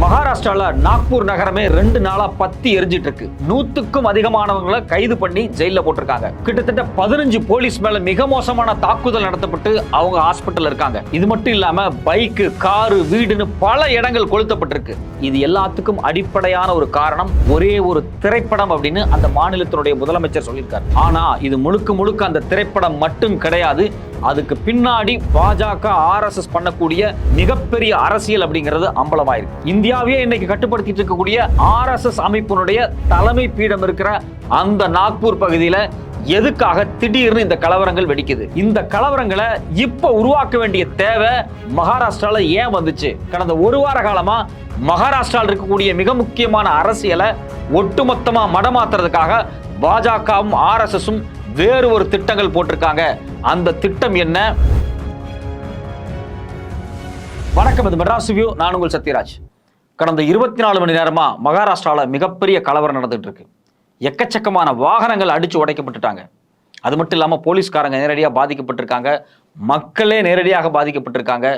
மகாராஷ்டிரால நாக்பூர் நகரமே ரெண்டு நாளா பத்தி எரிஞ்சிட்டு இருக்கு நூத்துக்கும் அதிகமானவங்களை கைது பண்ணி ஜெயில போட்டிருக்காங்க. கிட்டத்தட்ட பதினஞ்சு போலீஸ் மேல மிக மோசமான தாக்குதல் நடத்தப்பட்டு அவங்க ஹாஸ்பிட்டல் இருக்காங்க. இது மட்டும் இல்லாம பைக்கு காரு வீடுன்னு பல இடங்கள் கொளுத்தப்பட்டிருக்கு. இது எல்லாத்துக்கும் அடிப்படையான ஒரு காரணம் ஒரே ஒரு திரைப்படம் அப்படின்னு அந்த மாநிலத்தினுடைய முதலமைச்சர் சொல்லியிருக்காரு. ஆனா இது முழுக்க முழுக்க அந்த திரைப்படம் மட்டும் கிடையாது. அதுக்கு பின்னாடி பாஜக ஆர்எஸ்எஸ் பண்ணக்கூடிய மிகப்பெரிய அரசியல் அப்படிங்கிறது அம்பலமாயிருக்கு. இந்தியாவையே இன்னைக்கு கட்டுப்படுத்திட்டு இருக்கக்கூடிய ஆர்எஸ்எஸ் அமைப்பினுடைய தலைமை பீடம் இருக்கிற அந்த நாக்பூர் பகுதியில எதுக்காக திடீர்னு இந்த கலவரங்கள் வெடிக்குது? இந்த கலவரங்களை இப்ப உருவாக்க வேண்டிய தேவை மகாராஷ்டிரால ஏன் வந்துச்சு? கடந்த ஒரு வார காலமா மகாராஷ்டிராவில் இருக்கக்கூடிய மிக முக்கியமான அரசியலை ஒட்டுமொத்தமா மடமாத்துறதுக்காக பாஜகவும் ஆர்எஸ்எஸும் வேறு ஒரு திட்டங்கள் போட்டிருக்காங்க. அந்த திட்டம் என்ன? வணக்கம் இது மெட்ராஸ் வியூ. நான் உங்கள் சத்யராஜ். கடந்த இருபத்தி நாலு மணி நேரமாக மகாராஷ்டிராவில் மிகப்பெரிய கலவரம் நடந்துகிட்டு இருக்கு எக்கச்சக்கமான வாகனங்கள் அடித்து உடைக்கப்பட்டுட்டாங்க. அது மட்டும் இல்லாமல் போலீஸ்காரங்க நேரடியாக பாதிக்கப்பட்டிருக்காங்க. மக்களே நேரடியாக பாதிக்கப்பட்டிருக்காங்க.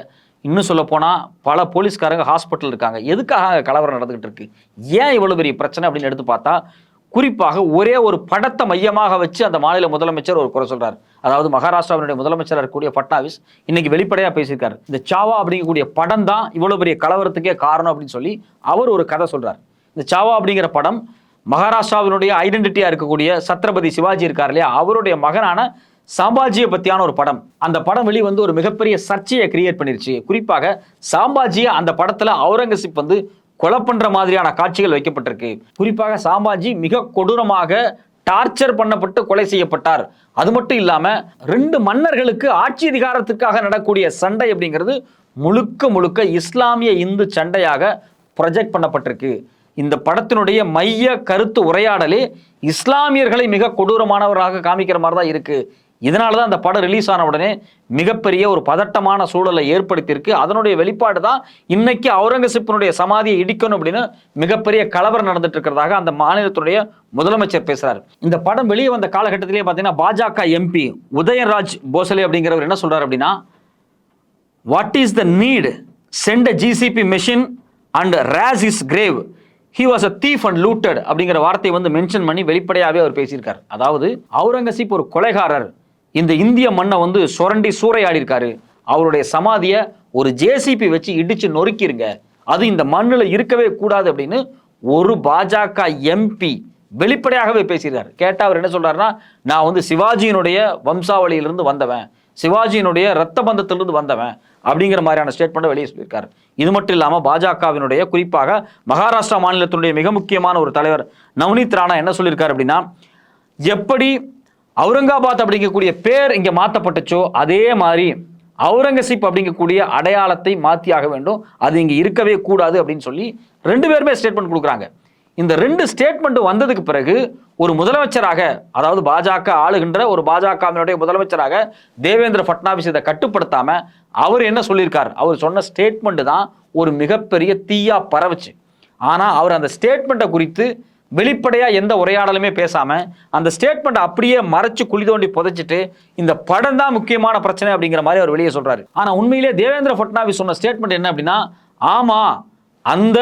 இன்னும் சொல்லப்போனால் பல போலீஸ்காரங்க ஹாஸ்பிட்டல் இருக்காங்க. எதுக்காக கலவரம் நடந்துகிட்டு இருக்கு ஏன் இவ்வளோ பெரிய பிரச்சனை அப்படின்னு எடுத்து பார்த்தா குறிப்பாக ஒரே ஒரு படத்தை மையமாக வச்சு அந்த மாநில முதலமைச்சர் ஒரு குறை சொல்றார். அதாவது மகாராஷ்டிராவினுடைய முதலமைச்சராக இருக்கக்கூடிய பட்னாவிஸ் இன்னைக்கு வெளிப்படையாக பேசியிருக்காரு. இந்த சாவா அப்படிங்கக்கூடிய படம் தான் இவ்வளோ பெரிய கலவரத்துக்கே காரணம் அப்படின்னு சொல்லி அவர் ஒரு கதை சொல்றார். இந்த சாவா அப்படிங்கிற படம் மகாராஷ்டிராவினுடைய ஐடென்டிட்டியாக இருக்கக்கூடிய சத்ரபதி சிவாஜி இருக்கார் இல்லையா? அவருடைய மகனான சாம்பாஜியை பற்றியான ஒரு படம். அந்த படம் வெளி வந்து ஒரு மிகப்பெரிய சர்ச்சையை கிரியேட் பண்ணிருச்சு. குறிப்பாக சாம்பாஜியை அந்த படத்தில் அவுரங்கசீப் வந்து கொலை பண்ணுற மாதிரியான காட்சிகள் வைக்கப்பட்டிருக்கு. குறிப்பாக சாம்பாஜி மிக கொடூரமாக டார்ச்சர் பண்ணப்பட்டு கொலை செய்யப்பட்டார். அது மட்டும் இல்லாமல் ரெண்டு மன்னர்களுக்கு ஆட்சி அதிகாரத்துக்காக நடக்கூடிய சண்டை அப்படிங்கிறது முழுக்க முழுக்க இஸ்லாமிய இந்து சண்டையாக ப்ரொஜெக்ட் பண்ணப்பட்டிருக்கு. இந்த படத்தினுடைய மைய கருத்து உரையாடலே இஸ்லாமியர்களை மிக கொடூரமானவராக காமிக்கிற மாதிரி தான் இருக்குது இதனால தான் அந்த படம் ரிலீஸ் ஆன உடனே மிகப்பெரிய ஒரு பதட்டமான சூழலை ஏற்படுத்தியிருக்கு. அதனுடைய வெளிப்பாடு தான் இன்னைக்கு அவுரங்கசீப்பினுடைய சமாதியை இடிக்கணும் அப்படின்னு மிகப்பெரிய கலவரம் நடந்துட்டு இருக்கிறதாக அந்த மாநிலத்துடைய முதலமைச்சர் பேசுறாரு. இந்த படம் வெளியே வந்த காலகட்டத்திலேயே பார்த்தீங்கன்னா பாஜக எம்பி உதயன்ராஜ் போசலே அப்படிங்கிறவர் என்ன சொல்றாரு அப்படின்னா what is the need sent GCP machine and race is grave he was a thief and looted அப்படிங்கிற வார்த்தையை வந்து மென்ஷன் பண்ணி வெளிப்படையாகவே அவர் பேசியிருக்கார். அதாவது அவுரங்கசீப் ஒரு கொலைகாரர். இந்த இந்திய மண்ணை வந்து சுரண்டி சூறையாடி இருக்காரு அவருடைய சமாதியை ஒரு ஜேசிபி வச்சு இடிச்சு நொறுக்கிருங்க. அது இந்த மண்ணில் இருக்கவே கூடாது அப்படின்னு ஒரு பாஜக எம்பி வெளிப்படையாகவே பேசியிருக்காரு. கேட்டால் அவர் என்ன சொல்றாருன்னா நான் வந்து சிவாஜியினுடைய வம்சாவளியிலிருந்து வந்தவன். சிவாஜியினுடைய ரத்த பந்தத்திலிருந்து வந்தவன். அப்படிங்கிற மாதிரியான ஸ்டேட்மெண்ட்டை வெளியே சொல்லியிருக்காரு. இது மட்டும் இல்லாமல் பாஜகவினுடைய குறிப்பாக மகாராஷ்டிரா மாநிலத்தினுடைய மிக முக்கியமான ஒரு தலைவர் நவனீத் ராணா என்ன சொல்லியிருக்காரு அப்படின்னா எப்படி அவுரங்காபாத் அப்படிங்கக்கூடிய பேர் இங்கே மாற்றப்பட்டுச்சோ அதே மாதிரி அவுரங்கசீப் அப்படிங்கக்கூடிய அடையாளத்தை மாற்றியாக வேண்டும். அது இங்கே இருக்கவே கூடாது அப்படின்னு சொல்லி ரெண்டு பேருமே ஸ்டேட்மெண்ட் கொடுக்குறாங்க. இந்த ரெண்டு ஸ்டேட்மெண்ட் வந்ததுக்கு பிறகு ஒரு முதலமைச்சராக அதாவது பாஜக ஆளுகின்ற ஒரு பாஜகவினுடைய முதலமைச்சராக தேவேந்திர ஃபட்னாவிஸ் இதை கட்டுப்படுத்தாமல் அவர் என்ன சொல்லியிருக்கார்? அவர் சொன்ன ஸ்டேட்மெண்ட் தான் ஒரு மிகப்பெரிய தீயாக பரவுச்சு. ஆனால் அவர் அந்த ஸ்டேட்மெண்ட்டை குறித்து வெளிப்படையாக எந்த உரையாடலுமே பேசாமல் அந்த ஸ்டேட்மெண்ட் அப்படியே மறைச்சு குழி தோண்டி புதைச்சிட்டு இந்த படம் தான் முக்கியமான பிரச்சனை அப்படிங்கிற மாதிரி அவர் வெளியே சொல்கிறாரு ஆனால் உண்மையிலே தேவேந்திர ஃபட்னாவிஸ் சொன்ன ஸ்டேட்மெண்ட் என்ன அப்படின்னா ஆமாம் அந்த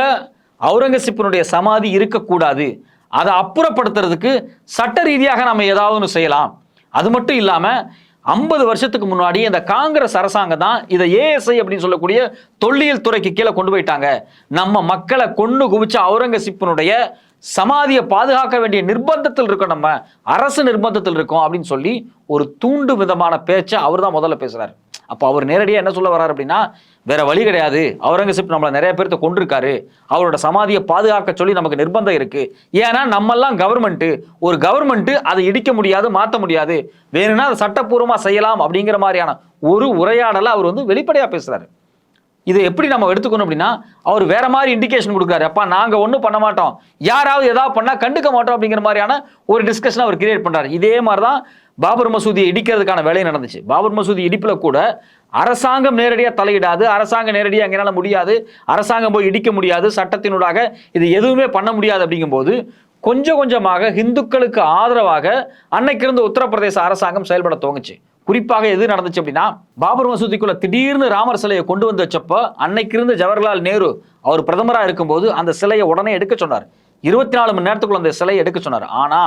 அவுரங்கசீப்பினுடைய சமாதி இருக்கக்கூடாது. அதை அப்புறப்படுத்துறதுக்கு சட்ட ரீதியாக நம்ம ஏதாவது ஒன்று செய்யலாம். அது மட்டும் இல்லாமல் ஐம்பது வருஷத்துக்கு முன்னாடி இந்த காங்கிரஸ் அரசாங்கம் தான் இதை ஏஎஸ்ஐ அப்படின்னு சொல்லக்கூடிய தொல்லியல் துறைக்கு கீழே கொண்டு போயிட்டாங்க. நம்ம மக்களை கொண்டு குவிச்ச அவுரங்கசீப்பினுடைய சமாதியை பாதுகாக்க வேண்டிய நிர்பந்தத்தில் இருக்கோம் நம்ம. அரசு நிர்பந்தத்தில் இருக்கோம் அப்படின்னு சொல்லி ஒரு தூண்டு விதமான பேச்சை அவர் தான் முதல்ல பேசுகிறார் அப்போ அவர் நேரடியாக என்ன சொல்ல வர்றாரு அப்படின்னா வேற வழி கிடையாது. அவுரங்கசீப் நம்மளை நிறைய பேர்த்த கொண்டிருக்காரு அவரோட சமாதியை பாதுகாக்க சொல்லி நமக்கு நிர்பந்தம் இருக்கு. ஏன்னா நம்மெல்லாம் கவர்மெண்ட்டு ஒரு கவர்மெண்ட்டு அதை இடிக்க முடியாது மாற்ற முடியாது. வேணும்னா அதை சட்டப்பூர்வமாக செய்யலாம் அப்படிங்கிற மாதிரியான ஒரு உரையாடலை அவர் வந்து வெளிப்படையாக பேசுகிறாரு இதை எப்படி நம்ம எடுத்துக்கணும் அப்படின்னா அவர் வேற மாதிரி இண்டிகேஷன் கொடுக்குறாரு. அப்பா நாங்கள் ஒன்றும் பண்ண மாட்டோம். யாராவது ஏதாவது பண்ணால் கண்டுக்க மாட்டோம் அப்படிங்கிற மாதிரியான ஒரு டிஸ்கஷன் அவர் கிரியேட் பண்ணுறாரு இதே மாதிரி தான் பாபர் மசூதியை இடிக்கிறதுக்கான வேலை நடந்துச்சு. பாபர் மசூதி இடிப்பில் கூட அரசாங்கம் நேரடியாக தலையிடாது அரசாங்கம் நேரடியாக எங்களால முடியாது அரசாங்கம் போய் இடிக்க முடியாது சட்டத்தினூடாக இது எதுவுமே பண்ண முடியாது அப்படிங்கும்போது கொஞ்சம் கொஞ்சமாக இந்துக்களுக்கு ஆதரவாக அன்னைக்கு இருந்த உத்தரப்பிரதேச அரசாங்கம் செயல்பட துவங்குச்சு. குறிப்பாக எது நடந்துச்சு அப்படின்னா பாபர் மசூதிக்குள்ள திடீர்னு ராமர் சிலையை கொண்டு வந்து வச்சப்போ அன்னைக்கு இருந்த ஜவஹர்லால் நேரு அவர் பிரதமராக இருக்கும்போது அந்த சிலையை உடனே எடுக்க சொன்னார். இருபத்தி நாலு மணி நேரத்துக்குள்ள அந்த சிலையை எடுக்க சொன்னார். ஆனா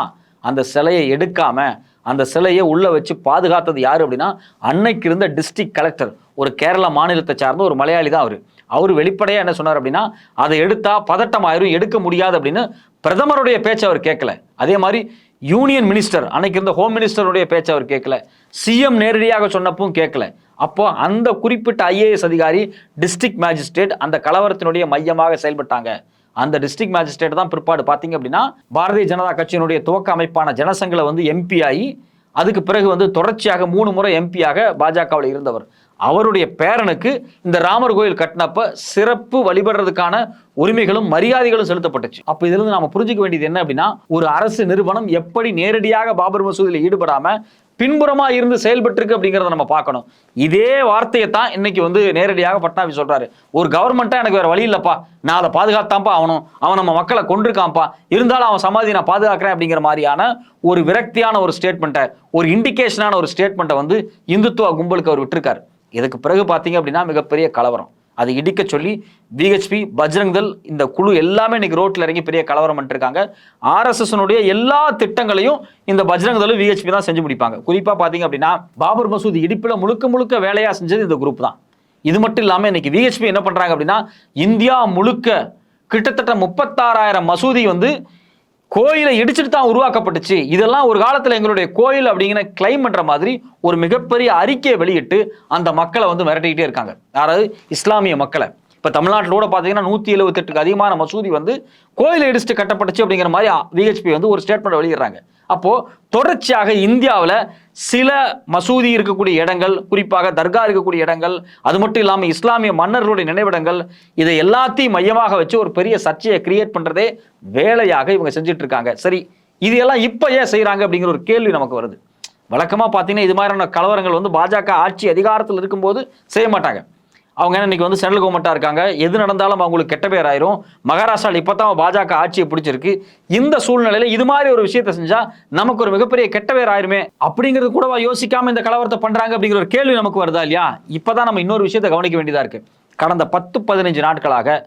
அந்த சிலையை எடுக்காம அந்த சிலையை உள்ள வச்சு பாதுகாத்தது யாரு அப்படின்னா அன்னைக்கு இருந்த டிஸ்ட்ரிக்ட் கலெக்டர் ஒரு கேரள மாநிலத்தை சார்ந்த ஒரு மலையாளி தான் அவர். அவர் வெளிப்படையா என்ன சொன்னார் அப்படின்னா அதை எடுத்தா பதட்டம் ஆயிரும் எடுக்க முடியாது அப்படின்னு பிரதமருடைய பேச்சை அவர் கேட்கல. அதே மாதிரி யூனியன் மினிஸ்டர் அன்னைக்கு இருந்த ஹோம் மினிஸ்டருடைய பேச்சை அவர் கேட்கல. சிஎம் நேரடியாக சொன்னப்பும் கேட்கல. அப்போ அந்த குறிப்பிட்ட ஐஏஎஸ் அதிகாரி டிஸ்ட்ரிக்ட் மேஜிஸ்ட்ரேட் அந்த கலவரத்தினுடைய மையமாக செயல்பட்டாங்க. அந்த டிஸ்ட்ரிக்ட் மேஜிஸ்ட்ரேட் தான் பிற்பாடு பார்த்தீங்க அப்படின்னா பாரதிய ஜனதா கட்சியினுடைய துவக்க அமைப்பான ஜனசங்கில் வந்து எம்பி ஆகி அதுக்கு பிறகு வந்து தொடர்ச்சியாக மூணு முறை எம்பியாக பாஜகவில் இருந்தவர். அவருடைய பேரனுக்கு இந்த ராமர் கோயில் கட்டினப்ப சிறப்பு வழிபடுறதுக்கான உரிமைகளும் மரியாதைகளும் செலுத்தப்பட்டுச்சு. அப்ப இதுல இருந்து நாம புரிஞ்சுக்க வேண்டியது என்ன அப்படின்னா ஒரு அரசு நிறுவனம் எப்படி நேரடியாக பாபர் மசூதியில் ஈடுபடாம பின்புறமா இருந்து செயல்பட்டு இருக்கு நம்ம பார்க்கணும். இதே வார்த்தையை தான் இன்னைக்கு வந்து நேரடியாக பட்னாவிஸ் சொல்றாரு. ஒரு கவர்மெண்ட்டா எனக்கு வேற வழி இல்லப்பா. நான் அதை பாதுகாத்தான்ப்பா அவனும் அவன் நம்ம மக்களை கொண்டிருக்கான்ப்பா இருந்தாலும் அவன் சமாதி நான் பாதுகாக்கிறேன் அப்படிங்கிற மாதிரியான ஒரு விரக்தியான ஒரு ஸ்டேட்மெண்ட்டை ஒரு இண்டிகேஷனான ஒரு ஸ்டேட்மெண்ட்டை வந்து இந்துத்துவ கும்பலுக்கு அவர் விட்டுருக்காரு. இதுக்கு பிறகு பார்த்தீங்க அப்படின்னா மிகப்பெரிய கலவரம். அதை இடிக்க சொல்லி பிஹெச்பி பஜ்ரங் இந்த குழு எல்லாமே இன்னைக்கு ரோட்டில் இறங்கி பெரிய கலவரம் பண்ணிருக்காங்க ஆர்எஸ்எஸ்னுடைய எல்லா திட்டங்களையும் இந்த பஜ்ரங் தள் விஹெச்பி தான் செஞ்சு முடிப்பாங்க. குறிப்பாக பார்த்தீங்க அப்படின்னா பாபர் மசூதி இடிப்பில் முழுக்க முழுக்க வேலையாக செஞ்சது இந்த குரூப் தான். இது மட்டும் இல்லாமல் இன்னைக்கு விஹெச்பி என்ன பண்ணுறாங்க அப்படின்னா இந்தியா முழுக்க கிட்டத்தட்ட முப்பத்தாறாயிரம் மசூதி வந்து கோயிலை இடிச்சிட்டு தான் உருவாக்கப்பட்டுச்சு. இதெல்லாம் ஒரு காலத்தில் எங்களுடைய கோயில் அப்படிங்கிற கிளைம் பண்ற மாதிரி ஒரு மிகப்பெரிய அறிக்கையை வெளியிட்டு அந்த மக்களை வந்து மிரட்டிக்கிட்டே இருக்காங்க. யாராவது இஸ்லாமிய மக்களை. இப்போ தமிழ்நாட்டில் கூட பார்த்தீங்கன்னா நூற்றி எழுபத்தெட்டுக்கு அதிகமான மசூதி வந்து கோயிலை இடிச்சுட்டு கட்டப்பட்டுச்சு அப்படிங்கிற மாதிரி விஹெச்பி வந்து ஒரு ஸ்டேட்மெண்ட் வெளியிடுறாங்க. அப்போது தொடர்ச்சியாக இந்தியாவில் சில மசூதி இருக்கக்கூடிய இடங்கள் குறிப்பாக தர்கா இருக்கக்கூடிய இடங்கள் அது மட்டும் இல்லாமல் இஸ்லாமிய மன்னர்களுடைய நினைவிடங்கள் இதை எல்லாத்தையும் மையமாக வச்சு ஒரு பெரிய சர்ச்சையை கிரியேட் பண்ணுறதே வேலையாக இவங்க செஞ்சுட்டு இருக்காங்க சரி இது எல்லாம் இப்போ ஏன் செய்கிறாங்க அப்படிங்கிற ஒரு கேள்வி நமக்கு வருது. வழக்கமாக பார்த்தீங்கன்னா இது மாதிரியான கலவரங்கள் வந்து பாஜக ஆட்சி அதிகாரத்தில் இருக்கும்போது செய்ய மாட்டாங்க. அவங்க என்ன இன்னைக்கு வந்து சென்ட்ரல் கவர்மெண்ட்டாக இருக்காங்க. எது நடந்தாலும் அவங்களுக்கு கெட்ட பேர் ஆயிரும். மகாராஷ்டிராவில் இப்போ தான் பாஜக ஆட்சியை பிடிச்சிருக்கு. இந்த சூழ்நிலையில் இது மாதிரி ஒரு விஷயத்தை செஞ்சால் நமக்கு ஒரு மிகப்பெரிய கெட்ட பேர் ஆயிருமே. அப்படிங்கிறது கூடவா யோசிக்காமல் இந்த கலவரத்தை பண்ணுறாங்க அப்படிங்கிற ஒரு கேள்வி நமக்கு வருதா இல்லையா? இப்போ தான் நம்ம இன்னொரு விஷயத்தை கவனிக்க வேண்டியதாக இருக்கு. கடந்த பத்து பதினஞ்சு நாட்களாக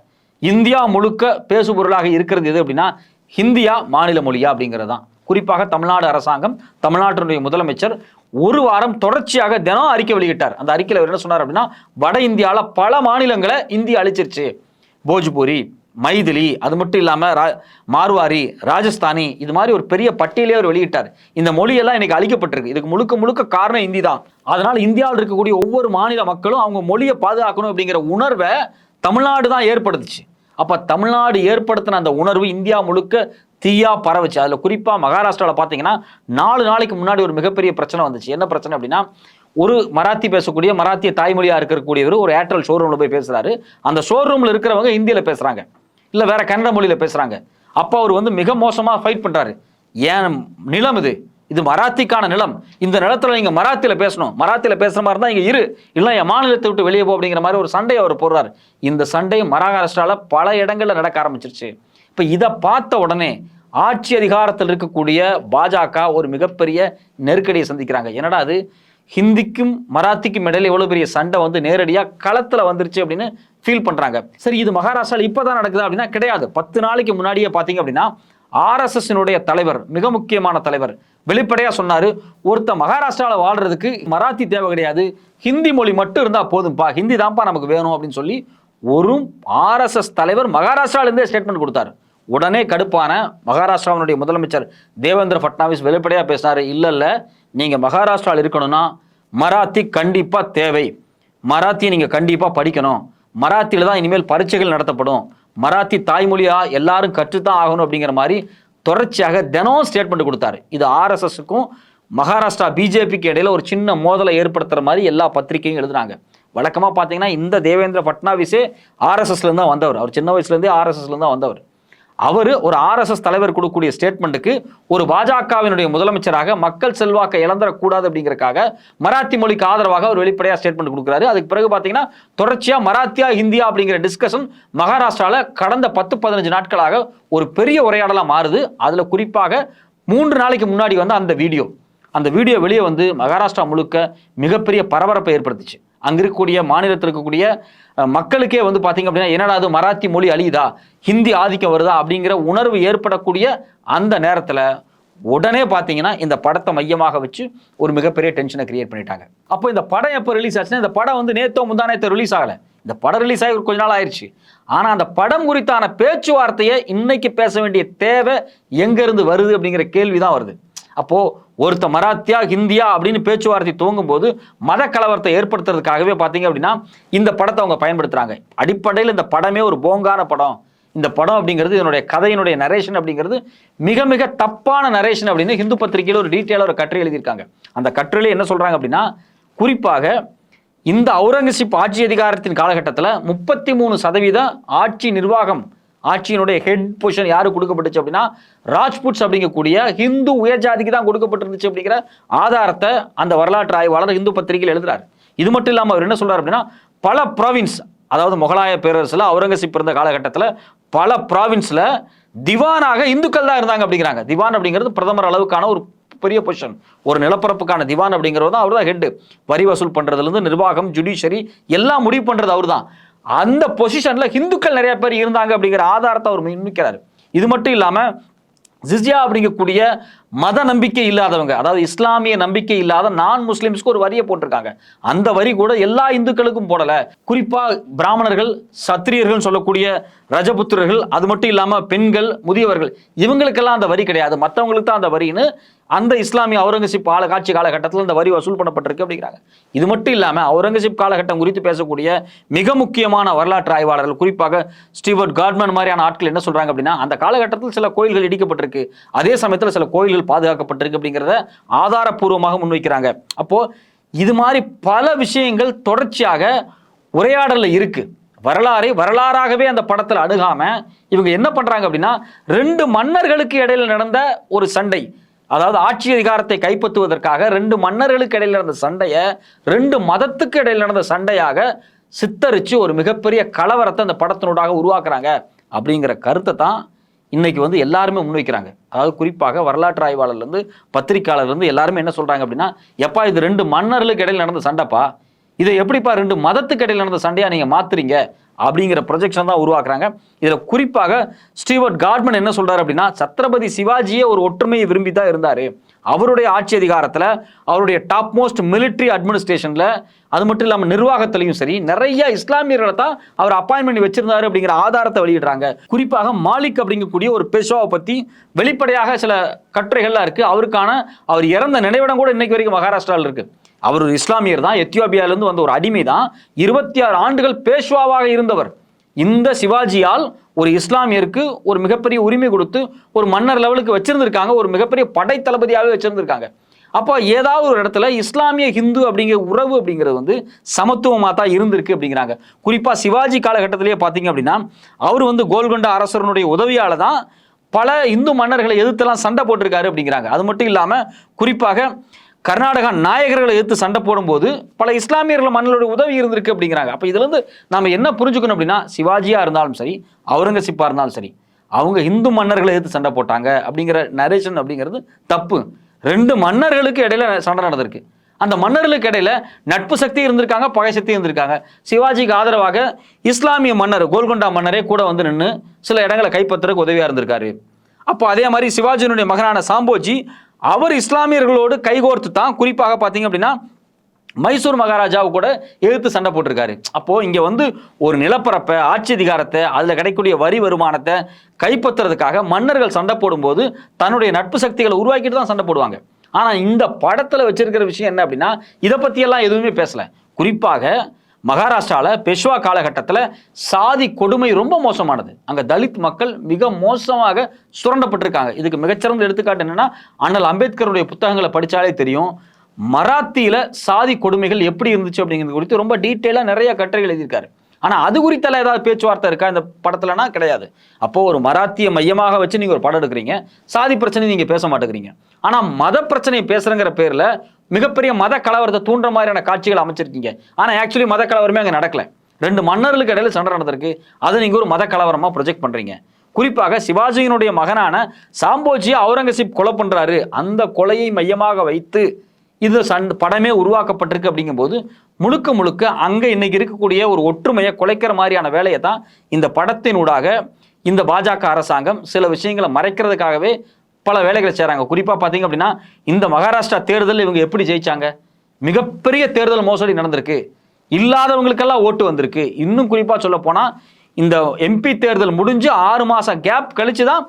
இந்தியா முழுக்க பேசுபொருளாக இருக்கிறது எது அப்படின்னா ஹிந்தியா மாநில மொழியா அப்படிங்கிறது தான் குறிப்பாக தமிழ்நாடு அரசாங்கம் தமிழ்நாட்டினுடைய முதலமைச்சர் ஒரு வாரம் தொடர்ச்சியாக தினம் அறிக்கை வெளியிட்டார். அந்த அறிக்கையில் அவர் என்ன சொன்னார் அப்படின்னா வட இந்தியாவில் பல மாநிலங்களை இந்தியா அழிச்சிருச்சு. போஜ்பூரி மைதிலி அது மட்டும் இல்லாமல் ரா மார்வாரி ராஜஸ்தானி இது மாதிரி ஒரு பெரிய பட்டியலே அவர் வெளியிட்டார். இந்த மொழியெல்லாம் இன்னைக்கு அழிக்கப்பட்டிருக்கு. இதுக்கு முழுக்க முழுக்க காரணம் இந்தி தான். அதனால் இந்தியாவில் இருக்கக்கூடிய ஒவ்வொரு மாநில மக்களும் அவங்க மொழியை பாதுகாக்கணும் அப்படிங்கிற உணர்வை தமிழ்நாடு தான் ஏற்படுத்துச்சு. அப்போ தமிழ்நாடு ஏற்படுத்தின அந்த உணர்வு இந்தியா முழுக்க தீயா பரவுச்சு. அதில் குறிப்பாக மகாராஷ்டிராவில் பார்த்தீங்கன்னா நாலு நாளைக்கு முன்னாடி ஒரு மிகப்பெரிய பிரச்சனை வந்துச்சு. என்ன பிரச்சனை அப்படின்னா ஒரு மராத்தி பேசக்கூடிய மராத்திய தாய்மொழியாக இருக்கக்கூடியவர் ஒரு ஏர்டெல் ஷோரூமில் போய் பேசுகிறாரு அந்த ஷோரூமில் இருக்கிறவங்க இந்தியில் பேசுகிறாங்க இல்லை வேற கன்னட மொழியில் பேசுகிறாங்க அப்போ அவர் வந்து மிக மோசமாக ஃபைட் பண்ணுறாரு ஏன் நிலம் இது? இது மராத்திக்கான நிலம். இந்த நிலத்துல நீங்க மராத்தியில பேசணும். மராத்தியில பேசுற மாதிரி தான் இங்க இரு. இல்லை என் மாநிலத்தை விட்டு வெளியே போ அப்படிங்கிற மாதிரி ஒரு சண்டையை அவர் போடுறாரு. இந்த சண்டை மகாராஷ்டிரால பல இடங்கள்ல நடக்க ஆரம்பிச்சிருச்சு. இப்ப இதை பார்த்த உடனே ஆட்சி அதிகாரத்தில் இருக்கக்கூடிய பாஜக ஒரு மிகப்பெரிய நெருக்கடியை சந்திக்கிறாங்க. என்னடா அது? ஹிந்திக்கும் மராத்திக்கும் இடையில எவ்வளவு பெரிய சண்டை வந்து நேரடியா களத்துல வந்துருச்சு அப்படின்னு ஃபீல் பண்றாங்க. சரி இது மகாராஷ்டிரால இப்பதான் நடக்குதா அப்படின்னா கிடையாது. பத்து நாளைக்கு முன்னாடியே பாத்தீங்க அப்படின்னா ஆர்எஸ்எஸ்னுடைய தலைவர் மிக முக்கியமான தலைவர். வெளிப்படையாக சொன்னார் ஒருத்த மகாராஷ்டிராவில் வாழ்கிறதுக்கு மராத்தி தேவை கிடையாது ஹிந்தி மொழி மட்டும் இருந்தால் போதும்ப்பா ஹிந்தி தான்ப்பா நமக்கு வேணும் அப்படின்னு சொல்லி ஒரு ஆர்எஸ்எஸ் தலைவர் மகாராஷ்டிராவிலேருந்தே ஸ்டேட்மெண்ட் கொடுத்தார். உடனே கடுப்பான மகாராஷ்டிராவினுடைய முதலமைச்சர் தேவேந்திர ஃபட்னாவிஸ் வெளிப்படையாக பேசினார் இல்லை இல்லை நீங்கள் மகாராஷ்டிராவில் இருக்கணும்னா மராத்தி கண்டிப்பாக தேவை. மராத்தியை நீங்கள் கண்டிப்பாக படிக்கணும். மராத்தியில் தான் இனிமேல் பரீட்சைகள் நடத்தப்படும். மராத்தி தாய்மொழியா எல்லாரும் கற்றுத்தான் ஆகணும் அப்படிங்கிற மாதிரி தொடர்ச்சியாக தினம் ஸ்டேட்மெண்ட் கொடுத்தாரு. இது ஆர்எஸ்எஸ்க்கும் மகாராஷ்டிரா பிஜேபிக்கு இடையில ஒரு சின்ன மோதலை ஏற்படுத்துகிற மாதிரி எல்லா பத்திரிகையும் எழுதுனாங்க. வழக்கமாக பார்த்தீங்கன்னா இந்த தேவேந்திர ஃபட்னாவிஸே ஆர்எஸ்எஸ்லேருந்து தான் வந்தவர். அவர் சின்ன வயசுலேருந்தே ஆர்எஸ்எஸ்லேருந்து தான் வந்தவர். அவர் ஒரு ஆர்எஸ்எஸ் தலைவர் கொடுக்கக்கூடிய ஸ்டேட்மெண்ட்டுக்கு ஒரு பாஜகவினுடைய முதலமைச்சராக மக்கள் செல்வாக்கை இழந்துடக்கூடாது அப்படிங்கிறக்காக மராத்தி மொழிக்கு ஆதரவாக ஒரு வெளிப்படையாக ஸ்டேட்மெண்ட் கொடுக்குறாரு. அதுக்கு பிறகு பார்த்தீங்கன்னா தொடர்ச்சியாக மராத்தியா இந்தியா அப்படிங்கிற டிஸ்கஷன் மகாராஷ்டிராவில் கடந்த பத்து பதினஞ்சு நாட்களாக ஒரு பெரிய உரையாடலாக மாறுது. அதில் குறிப்பாக மூன்று நாளைக்கு முன்னாடி வந்து அந்த வீடியோ. அந்த வீடியோ வெளியே வந்து மகாராஷ்டிரா முழுக்க மிகப்பெரிய பரபரப்பை ஏற்படுத்துச்சு. அங்கே இருக்கக்கூடிய மாநிலத்தில் இருக்கக்கூடிய மக்களுக்கே வந்து பார்த்தீங்க அப்படின்னா என்னடா அது மராத்தி மொழி அழியுதா? ஹிந்தி ஆதிக்கம் வருதா? அப்படிங்கிற உணர்வு ஏற்படக்கூடிய அந்த நேரத்தில் உடனே பார்த்தீங்கன்னா இந்த படத்தை மையமாக வச்சு ஒரு மிகப்பெரிய டென்ஷனை கிரியேட் பண்ணிட்டாங்க. அப்போ இந்த படம் எப்போ ரிலீஸ் ஆச்சுன்னா இந்த படம் வந்து நேத்தோ முந்தானேத்தோ ரிலீஸ் ஆகலை. இந்த படம் ரிலீஸ் ஆகி ஒரு கொஞ்ச நாள் ஆயிடுச்சு ஆனால் அந்த படம் குறித்தான பேச்சுவார்த்தையை இன்னைக்கு பேச வேண்டிய தேவை எங்கேருந்து வருது அப்படிங்கிற கேள்வி தான் வருது. அப்போது ஒருத்த மராத்தியா ஹிந்தியா அப்படின்னு பேச்சுவார்த்தை துவங்கும் போது மத கலவரத்தை ஏற்படுத்துறதுக்காகவே பார்த்தீங்க அப்படின்னா இந்த படத்தை அவங்க பயன்படுத்துறாங்க. அடிப்படையில் இந்த படமே ஒரு போங்கான படம். இந்த படம் அப்படிங்கிறது இதனுடைய கதையினுடைய நரேஷன் அப்படிங்கிறது மிக மிக தப்பான நரேஷன் அப்படின்னு ஹிந்து பத்திரிகையில் ஒரு டீட்டெயிலாக ஒரு கட்டுரை எழுதியிருக்காங்க. அந்த கட்டுரையில் என்ன சொல்கிறாங்க அப்படின்னா குறிப்பாக இந்த அவுரங்கசீப் ஆட்சி அதிகாரத்தின் காலகட்டத்தில் முப்பத்தி மூணு சதவீத ஆட்சி நிர்வாகம் ஆட்சியினுடைய ஹெட் பொசிஷன் யாரு கொடுக்கப்பட்டுச்சு அப்படின்னா ராஜ்புட்ஸ் அப்படிங்கக்கூடிய ஹிந்து உயர்ஜாதிக்கு தான் கொடுக்கப்பட்டிருந்துச்சு அப்படிங்கிற ஆதாரத்தை அந்த வரலாற்று ஆய்வாளர் இந்து பத்திரிகையில் எழுதுறாரு. இது மட்டும் இல்லாமல் அவர் என்ன சொல்றாரு அப்படின்னா பல ப்ராவின்ஸ் அதாவது முகலாய பேரரசில் அவுரங்கசீப் இருந்த காலகட்டத்தில் பல ப்ராவின்ஸில் திவானாக இந்துக்கள் தான் இருந்தாங்க அப்படிங்கிறாங்க. திவான் அப்படிங்கிறது பிரதமர் அளவுக்கான ஒரு பெரிய பொசிஷன் ஒரு நிலப்பரப்புக்கான திவான் அப்படிங்கிறது தான் அவர் தான் ஹெட் வரி வசூல் பண்ணுறதுலேருந்து நிர்வாகம் ஜுடிஷரி எல்லாம் முடிவு பண்ணுறது அவர் தான் அந்த பொசிஷன்ல ஹிந்துக்கள் நிறைய பேர் இருந்தாங்க அப்படிங்கிற ஆதாரத்தை அவர் முன்வைக்கிறாரு. இது மட்டும் இல்லாம ஜிஸ்யா அப்படிங்கக்கூடிய மத நம்பிக்கை இல்லாதவங்க அதாவது இஸ்லாமிய நம்பிக்கை இல்லாத நான் முஸ்லிம்ஸ்க்கு ஒரு வரியை போட்டிருக்காங்க. அந்த வரி கூட எல்லா இந்துக்களுக்கும் போடல. குறிப்பா பிராமணர்கள் சத்திரியர்கள் சொல்லக்கூடிய ரஜபுத்திரர்கள் அது மட்டும் இல்லாம பெண்கள் முதியவர்கள் இவங்களுக்கெல்லாம் அந்த வரி கிடையாது. மற்றவங்களுக்கு தான் அந்த வரின்னு அந்த இஸ்லாமிய அவுரங்கசீப் கால காட்சி காலகட்டத்தில் இந்த வரி வசூல் பண்ணப்பட்டிருக்கு அப்படிங்கிறாங்க. இது மட்டும் இல்லாம அவுரங்கசீப் காலகட்டம் குறித்து பேசக்கூடிய மிக முக்கியமான வரலாற்று ஆய்வாளர்கள் குறிப்பாக ஸ்டீவர்ட் கார்ட்மன் மாதிரியான ஆட்கள் என்ன சொல்றாங்க அப்படின்னா அந்த காலகட்டத்தில் சில கோயில்கள் இடிக்கப்பட்டிருக்கு. அதே சமயத்தில் சில கோயில்கள் பாதுகாக்கப்பட்டிருக்கு அப்படிங்கிறத ஆதாரப்பூர்வமாக முன்வைக்கிறாங்க. அப்போ இது மாதிரி பல விஷயங்கள் தொடர்ச்சியாக உரையாடலில் இருக்கு. வரலாறை வரலாறாகவே அந்த படத்தில் அணுகாமல் இவங்க என்ன பண்றாங்க அப்படின்னா ரெண்டு மன்னர்களுக்கு இடையில் நடந்த ஒரு சண்டை அதாவது ஆட்சி அதிகாரத்தை கைப்பற்றுவதற்காக ரெண்டு மன்னர்களுக்கு இடையில் நடந்த சண்டையை ரெண்டு மதத்துக்கு இடையில் நடந்த சண்டையாக சித்தரித்து ஒரு மிகப்பெரிய கலவரத்தை அந்த படத்தினூடாக உருவாக்குறாங்க. அப்படிங்கிற கருத்தை தான் இன்னைக்கு வந்து எல்லாருமே முன்வைக்கிறாங்க அதாவது குறிப்பாக வரலாற்று ஆய்வாளர்லேருந்து பத்திரிக்கையாளர்லேருந்து எல்லாருமே என்ன சொல்றாங்க அப்படின்னா எப்பா இது ரெண்டு மன்னர்களுக்கு இடையில் நடந்த சண்டைப்பா? இதை எப்படிப்பா ரெண்டு மதத்துக்கு இடையில நடந்த சண்டையா நீங்க மாத்துறீங்க? அப்படிங்கிற ப்ரொஜெக்ஷன் தான் உருவாக்குறாங்க. இதில் குறிப்பாக ஸ்டீவர்ட் கார்ட்மன் என்ன சொல்றாரு அப்படின்னா சத்ரபதி சிவாஜியே ஒரு ஒற்றுமையை விரும்பி தான் இருந்தார். அவருடைய ஆட்சி அதிகாரத்தில் அவருடைய டாப் மோஸ்ட் மிலிட்ரி அட்மினிஸ்ட்ரேஷன்ல அது மட்டும் இல்லாமல் நிர்வாகத்திலையும் சரி நிறைய இஸ்லாமியர்களை தான் அவர் அப்பாயின்மெண்ட் வச்சிருந்தாரு அப்படிங்கிற ஆதாரத்தை வெளியிடுறாங்க. குறிப்பாக மாலிக் அப்படிங்கக்கூடிய ஒரு பெஷோவை பற்றி வெளிப்படையாக சில கட்டுரைகள்லாம் இருக்கு. அவருக்கான அவர் இறந்த நினைவிடம் கூட இன்னைக்கு வரைக்கும் மகாராஷ்டிராவில் இருக்கு. அவர் ஒரு இஸ்லாமியர் தான். எத்தியோபியாவிலேருந்து வந்த ஒரு அடிமை தான் இருபத்தி ஆறு ஆண்டுகள் பேஷ்வாவாக இருந்தவர் இந்த சிவாஜியால் ஒரு இஸ்லாமியருக்கு ஒரு மிகப்பெரிய உரிமை கொடுத்து ஒரு மன்னர் லெவலுக்கு வச்சிருந்திருக்காங்க ஒரு மிகப்பெரிய படை தளபதியாகவே வச்சிருந்திருக்காங்க. அப்போ ஏதாவது ஒரு இடத்துல இஸ்லாமிய ஹிந்து அப்படிங்கிற உறவு அப்படிங்கிறது வந்து சமத்துவமாக தான் இருந்திருக்கு அப்படிங்கிறாங்க. குறிப்பாக சிவாஜி காலகட்டத்திலேயே பார்த்தீங்க அப்படின்னா அவர் வந்து கோல்கொண்ட அரசரனுடைய உதவியால் தான் பல இந்து மன்னர்களை எதிர்த்தெல்லாம் சண்டை போட்டிருக்காரு அப்படிங்கிறாங்க. அது மட்டும் இல்லாமல் குறிப்பாக கர்நாடகா நாயகர்களை எதிர்த்து சண்டை போடும்போது பல இஸ்லாமியர்கள் மன்னர்களுடைய உதவி இருந்திருக்கு அப்படிங்கிறாங்க. அப்போ இதுலேருந்து இருந்து என்ன புரிஞ்சுக்கணும் அப்படின்னா சிவாஜியாக இருந்தாலும் சரி அவுரங்கசீப்பாக இருந்தாலும் சரி அவங்க இந்து மன்னர்களை எதிர்த்து சண்டை போட்டாங்க அப்படிங்கிற நரேஷன் அப்படிங்கிறது தப்பு. ரெண்டு மன்னர்களுக்கு இடையில சண்டை நடந்திருக்கு. அந்த மன்னர்களுக்கு இடையில நட்பு சக்தி இருந்திருக்காங்க பகை சக்தி இருந்திருக்காங்க. சிவாஜிக்கு ஆதரவாக இஸ்லாமிய மன்னர் கோல்கொண்டா மன்னரே கூட வந்து நின்று சில இடங்களை கைப்பற்றுறதுக்கு உதவியாக இருந்திருக்காரு. அப்போ அதே மாதிரி சிவாஜியினுடைய மகனான சாம்போஜி அவர் இஸ்லாமியர்களோடு கைகோர்த்து தான் குறிப்பாக பார்த்தீங்க அப்படின்னா மைசூர் மகாராஜாவு கூட எதிர்த்து சண்டை போட்டிருக்காரு. அப்போ இங்க வந்து ஒரு நிலப்பரப்பை ஆட்சி அதிகாரத்தை அதுல கிடைக்கக்கூடிய வரி வருமானத்தை கைப்பற்றுறதுக்காக மன்னர்கள் சண்டை போடும்போது தன்னுடைய நட்பு சக்திகளை உருவாக்கிட்டு தான் சண்டை போடுவாங்க. ஆனா இந்த படத்துல வச்சிருக்கிற விஷயம் என்ன அப்படின்னா இதை பற்றியெல்லாம் எதுவுமே பேசல. குறிப்பாக மகாராஷ்டிராவில் பெஷ்வா காலகட்டத்தில் சாதி கொடுமை ரொம்ப மோசமானது. அங்கே தலித் மக்கள் மிக மோசமாக சுரண்டப்பட்டிருக்காங்க. இதுக்கு மிகச்சிறந்த எடுத்துக்காட்டு என்னென்னா அண்ணல் அம்பேத்கருடைய புத்தகங்களை படித்தாலே தெரியும். மராத்தியில் சாதி கொடுமைகள் எப்படி இருந்துச்சு அப்படிங்கிறது குறித்து ரொம்ப டீட்டெயிலாக நிறைய கட்டுரைகள் எழுதியிருக்காரு. ஆனால் அது குறித்தெல்லாம் ஏதாவது பேச்சுவார்த்தை இருக்கா? இந்த படத்துலனா கிடையாது. அப்போ ஒரு மராத்திய மையமாக வச்சு நீங்கள் ஒரு படம் எடுக்கிறீங்க. சாதி பிரச்சனை நீங்கள் பேச மாட்டேங்கிறீங்க. ஆனால் மத பிரச்சனையை பேசுகிறங்கிற பேரில் மிகப்பெரிய மத கலவரத்தை தூண்டுற மாதிரியான காட்சிகள் அமைச்சிருக்கீங்க. ஆனால் ஆக்சுவலி மத கலவரமே அங்கே நடக்கல. ரெண்டு மன்னர்களுக்கு இடையில சண்டை நடந்திருக்கு. அதை நீங்கள் ஒரு மத கலவரமாக ப்ரொஜெக்ட் பண்ணுறீங்க குறிப்பாக சிவாஜியினுடைய மகனான சாம்போஜியை அவுரங்கசீப் கொலை பண்ணுறாரு அந்த கொலையை மையமாக வைத்து இது சண் படமே உருவாக்கப்பட்டிருக்கு அப்படிங்கும்போது முழுக்க முழுக்க அங்கே இன்னைக்கு இருக்கக்கூடிய ஒரு ஒற்றுமையை குலைக்கிற மாதிரியான வேலையை தான் இந்த படத்தினூடாக இந்த பாஜக அரசாங்கம் சில விஷயங்களை மறைக்கிறதுக்காகவே பல வேலைகளை செய்கிறாங்க குறிப்பாக பார்த்தீங்க அப்படின்னா இந்த மகாராஷ்டிரா தேர்தல் இவங்க எப்படி ஜெயிச்சாங்க? மிகப்பெரிய தேர்தல் மோசடி நடந்திருக்கு. இல்லாதவங்களுக்கெல்லாம் ஓட்டு வந்திருக்கு. இன்னும் குறிப்பாக சொல்ல போனால் இந்த எம்பி தேர்தல் முடிஞ்சு ஆறு மாதம் கேப் கழிச்சு தான்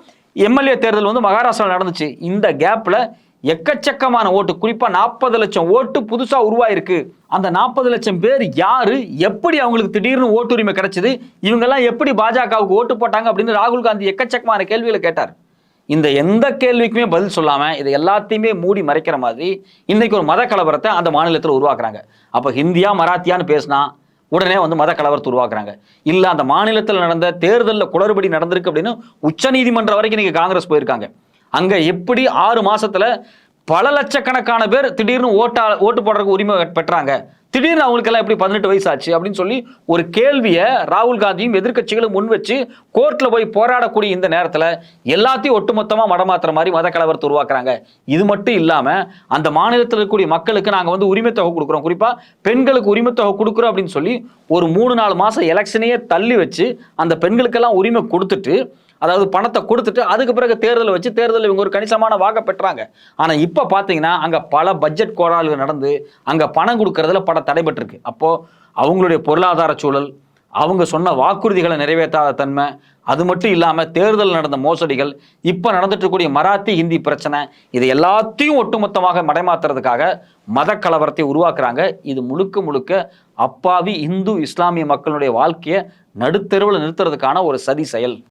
எம்எல்ஏ தேர்தல் வந்து மகாராஷ்டிராவில் நடந்துச்சு. இந்த கேப்பில் எக்கச்சக்கமான ஓட்டு. குறிப்பாக நாற்பது லட்சம் ஓட்டு புதுசாக உருவாயிருக்கு. அந்த நாற்பது லட்சம் பேர் யாரு? எப்படி அவங்களுக்கு திடீர்னு ஓட்டுரிமை கிடைச்சது? இவங்கெல்லாம் எப்படி பாஜகவுக்கு ஓட்டு போட்டாங்க அப்படின்னு ராகுல் காந்தி எக்கச்சக்கமான கேள்விகளை கேட்டார். இந்த எந்த கேள்விக்குமே பதில் சொல்லாம இதை எல்லாத்தையுமே மூடி மறைக்கிற மாதிரி இன்னைக்கு ஒரு மத கலவரத்தை அந்த மாநிலத்தில் உருவாக்குறாங்க. அப்போ ஹிந்தியா மராத்தியான்னு பேசினா உடனே வந்து மத கலவரத்தை உருவாக்குறாங்க. இல்ல அந்த மாநிலத்தில் நடந்த தேர்தலில் குளறுபடி நடந்திருக்கு அப்படின்னு உச்சநீதிமன்றம் வரைக்கும் இன்னைக்கு காங்கிரஸ் போயிருக்காங்க. அங்க எப்படி ஆறு மாசத்துல பல லட்சக்கணக்கான பேர் திடீர்னு ஓட்டா ஓட்டு போடுறதுக்கு உரிமை பெற்றாங்க. திடீர்னு அவங்களுக்கெல்லாம் எப்படி பதினெட்டு வயசு ஆச்சு அப்படின்னு சொல்லி ஒரு கேள்வியை ராகுல் காந்தியும் எதிர்க்கட்சிகளும் முன் வச்சு கோர்ட்ல போய் போராடக்கூடிய இந்த நேரத்தில் எல்லாத்தையும் ஒட்டுமொத்தமாக மடமாத்துற மாதிரி மத கலவரத்தை உருவாக்குறாங்க. இது மட்டும் இல்லாம அந்த மாநிலத்தில் இருக்கக்கூடிய மக்களுக்கு நாங்கள் வந்து உரிமை தொகை கொடுக்குறோம். குறிப்பாக பெண்களுக்கு உரிமை தொகை கொடுக்குறோம் அப்படின்னு சொல்லி ஒரு மூணு நாலு மாசம் எலெக்ஷனையே தள்ளி வச்சு அந்த பெண்களுக்கெல்லாம் உரிமை கொடுத்துட்டு அதாவது பணத்தை கொடுத்துட்டு அதுக்கு பிறகு தேர்தலை வச்சு தேர்தலில் இவங்க ஒரு கணிசமான வாக்க பெற்றாங்க. ஆனால் இப்போ பார்த்தீங்கன்னா அங்கே பல பட்ஜெட் கோளாறுகள் நடந்து அங்கே பணம் கொடுக்கறதுல பல தடைபட்டிருக்கு. அப்போது அவங்களுடைய பொருளாதார சூழல் அவங்க சொன்ன வாக்குறுதிகளை நிறைவேற்றாத தன்மை அது மட்டும் இல்லாமல் தேர்தல் நடந்த மோசடிகள் இப்போ நடந்துட்டு இருக்கக்கூடிய மராத்தி ஹிந்தி பிரச்சனை இது எல்லாத்தையும் ஒட்டுமொத்தமாக மடைமாத்துறதுக்காக மத கலவரத்தை உருவாக்குறாங்க. இது முழுக்க முழுக்க அப்பாவி இந்து இஸ்லாமிய மக்களுடைய வாழ்க்கையை நடுத்தெருவில் நிறுத்துறதுக்கான ஒரு சதி செயல்.